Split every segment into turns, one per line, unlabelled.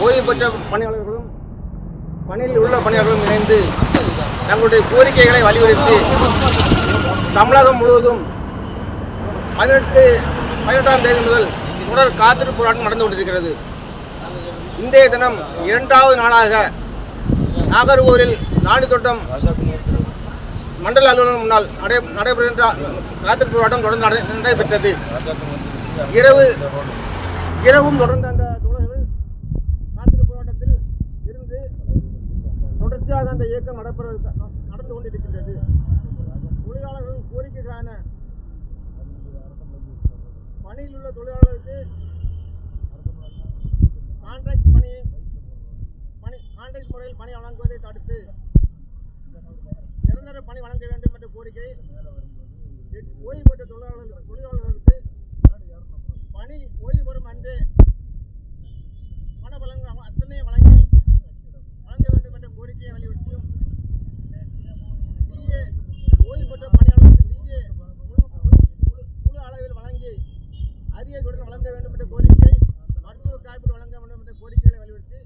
ஓய்வு பெற்ற பணியாளர்களும் பணியில் உள்ள பணியாளர்களும் இணைந்து தங்களுடைய கோரிக்கைகளை வலியுறுத்தி தமிழகம் முழுவதும் பதினெட்டு பதினெட்டாம் தேதி முதல் தொடர் காத்திருப்பு போராட்டம் நடந்து கொண்டிருக்கிறது. இன்றைய தினம் இரண்டாவது நாளாக நாகர்கோவில் நாடு தோட்டம் மண்டல அலுவலகம் முன்னால் நடை நடைபெறுகின்ற காத்திருப்பு போராட்டம் தொடர்ந்து நடை- நடைபெற்றது. இரவு இரவும் தொடர்ந்து அந்த தொடர்ச்சியாக அந்த இயக்கம் நடப்பது நடந்து கொண்டிருக்கின்றது. தொழிலாளர்கள் கோரிக்கைக்கான பணியில் உள்ள தொழிலாளர்களுக்கு கான்ட்ராக்ட் பணி பணி கான்ட்ராக்ட் முறையில் பணி வழங்குவதை தடுத்து நிரந்தர பணி வழங்க வேண்டும் என்ற கோரிக்கை ஓய்வு பெற்ற தொழிலாளர்கள் தொழிலாளர்களுக்கு பணி ஓய்வு பெறும் அன்றே பண வழங்க அத்தனையும் வழங்கி அரிய கொடுக்க வழங்க வேண்டும் என்ற கோரிக்கை மருத்துவ காப்பீடு வழங்க வேண்டும் என்ற கோரிக்கைகளை வலியுறுத்தி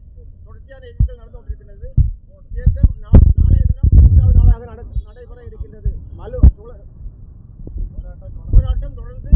தொடர்ச்சியான இயக்கங்கள் நடந்து கொண்டிருக்கிறது இயக்கம் நாளைய தினம் மூன்றாவது நாளாக நடைபெற இருக்கின்றது. மலு போராட்டம் தொடர்ந்து